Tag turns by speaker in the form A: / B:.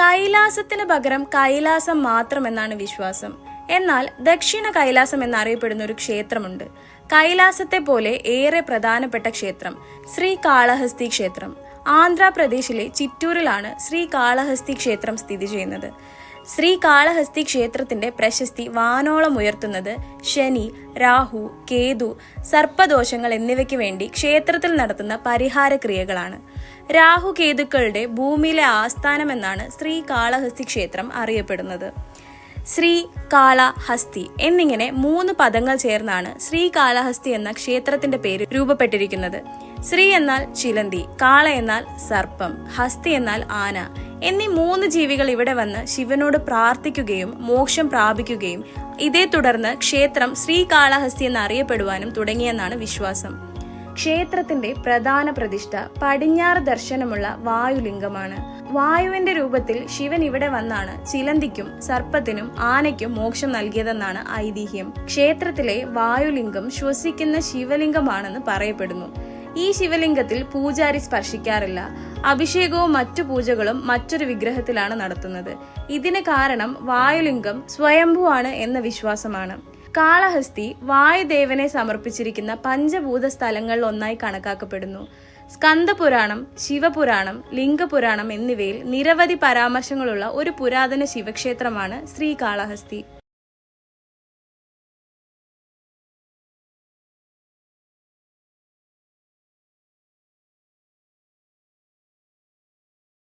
A: കൈലാസത്തിന് പകരം കൈലാസം മാത്രമെന്നാണ് വിശ്വാസം. എന്നാൽ ദക്ഷിണ കൈലാസം എന്നറിയപ്പെടുന്ന ഒരു ക്ഷേത്രമുണ്ട്. കൈലാസത്തെ പോലെ ഏറെ പ്രധാനപ്പെട്ട ക്ഷേത്രം ശ്രീ കാളഹസ്തി ക്ഷേത്രം. ആന്ധ്രാപ്രദേശിലെ ചിറ്റൂരിലാണ് ശ്രീ കാളഹസ്തി ക്ഷേത്രം സ്ഥിതി ചെയ്യുന്നത്. ശ്രീ കാളഹസ്തി ക്ഷേത്രത്തിന്റെ പ്രശസ്തി വാനോളം ഉയർത്തുന്നത് ശനി രാഹു കേതു സർപ്പദോഷങ്ങൾ എന്നിവയ്ക്ക് വേണ്ടി ക്ഷേത്രത്തിൽ നടത്തുന്ന പരിഹാര ക്രിയകളാണ്. രാഹു കേതുക്കളുടെ ഭൂമിയിലെ ആസ്ഥാനമെന്നാണ് ശ്രീ കാളഹസ്തി ക്ഷേത്രം അറിയപ്പെടുന്നത്. ശ്രീ കാളഹസ്തി എന്നിങ്ങനെ മൂന്ന് പദങ്ങൾ ചേർന്നാണ് ശ്രീ കാളഹസ്തി എന്ന ക്ഷേത്രത്തിന്റെ പേര് രൂപപ്പെട്ടിരിക്കുന്നത്. ശ്രീ എന്നാൽ ചിലന്തി കാള എന്നാൽ സർപ്പം ഹസ്തി എന്നാൽ ആന എന്നീ മൂന്ന് ജീവികൾ ഇവിടെ വന്ന് ശിവനോട് പ്രാർത്ഥിക്കുകയും മോക്ഷം പ്രാപിക്കുകയും ഇതേ തുടർന്ന് ക്ഷേത്രം ശ്രീകാളഹസ്തി എന്നറിയപ്പെടുവാനും തുടങ്ങിയെന്നാണ് വിശ്വാസം. ക്ഷേത്രത്തിന്റെ പ്രധാന പ്രതിഷ്ഠ പടിഞ്ഞാറ് ദർശനമുള്ള വായുലിംഗമാണ്. വായുവിന്റെ രൂപത്തിൽ ശിവൻ ഇവിടെ വന്നാണ് ചിലന്തിക്കും സർപ്പത്തിനും ആനയ്ക്കും മോക്ഷം നൽകിയതെന്നാണ് ഐതിഹ്യം. ക്ഷേത്രത്തിലെ വായുലിംഗം ശ്വസിക്കുന്ന ശിവലിംഗമാണെന്ന് പറയപ്പെടുന്നു. ഈ ശിവലിംഗത്തിൽ പൂജാരി സ്പർശിക്കാറില്ല. അഭിഷേകവും മറ്റു പൂജകളും മറ്റൊരു വിഗ്രഹത്തിലാണ് നടത്തുന്നത്. ഇതിന് കാരണം വായുലിംഗം സ്വയംഭുവാണ് എന്ന വിശ്വാസമാണ്. കാളഹസ്തി വായുദേവനെ സമർപ്പിച്ചിരിക്കുന്ന പഞ്ചഭൂത സ്ഥലങ്ങളിൽ ഒന്നായി കണക്കാക്കപ്പെടുന്നു. സ്കന്ദപുരാണം ശിവപുരാണം ലിംഗപുരാണം എന്നിവയിൽ നിരവധി പരാമർശങ്ങളുള്ള ഒരു പുരാതന ശിവക്ഷേത്രമാണ് ശ്രീകാളഹസ്തി.